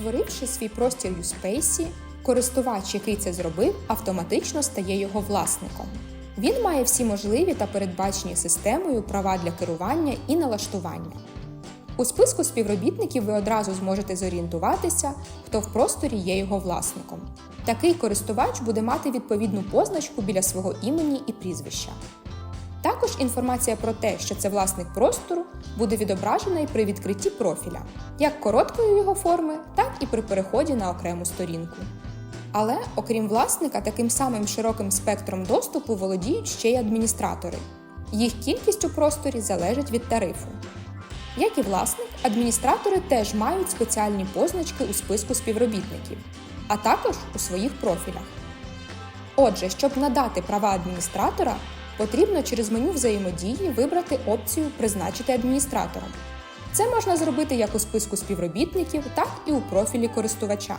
Створивши свій простір у Space, користувач, який це зробив, автоматично стає його власником. Він має всі можливі та передбачені системою права для керування і налаштування. У списку співробітників ви одразу зможете зорієнтуватися, хто в просторі є його власником. Такий користувач буде мати відповідну позначку біля свого імені і прізвища. Також інформація про те, що це власник простору, буде відображена і при відкритті профіля, як короткої його форми, так і при переході на окрему сторінку. Але, окрім власника, таким самим широким спектром доступу володіють ще й адміністратори. Їх кількість у просторі залежить від тарифу. Як і власник, адміністратори теж мають спеціальні позначки у списку співробітників, а також у своїх профілях. Отже, щоб надати права адміністратора, потрібно через меню взаємодії вибрати опцію Призначити адміністратором. Це можна зробити як у списку співробітників, так і у профілі користувача.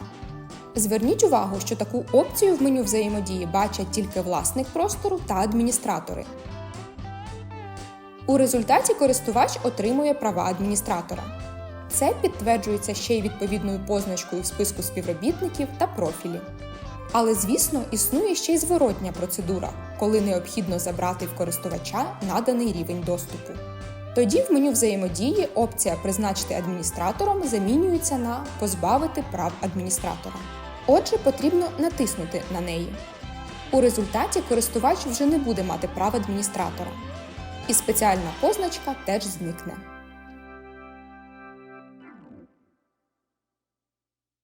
Зверніть увагу, що таку опцію в меню взаємодії бачать тільки власник простору та адміністратори. У результаті користувач отримує права адміністратора. Це підтверджується ще й відповідною позначкою в списку співробітників та профілі. Але, звісно, існує ще й зворотня процедура, коли необхідно забрати в користувача наданий рівень доступу. Тоді в меню взаємодії опція Призначити адміністратором замінюється на Позбавити прав адміністратора. Отже, потрібно натиснути на неї. У результаті користувач вже не буде мати прав адміністратора, і спеціальна позначка теж зникне.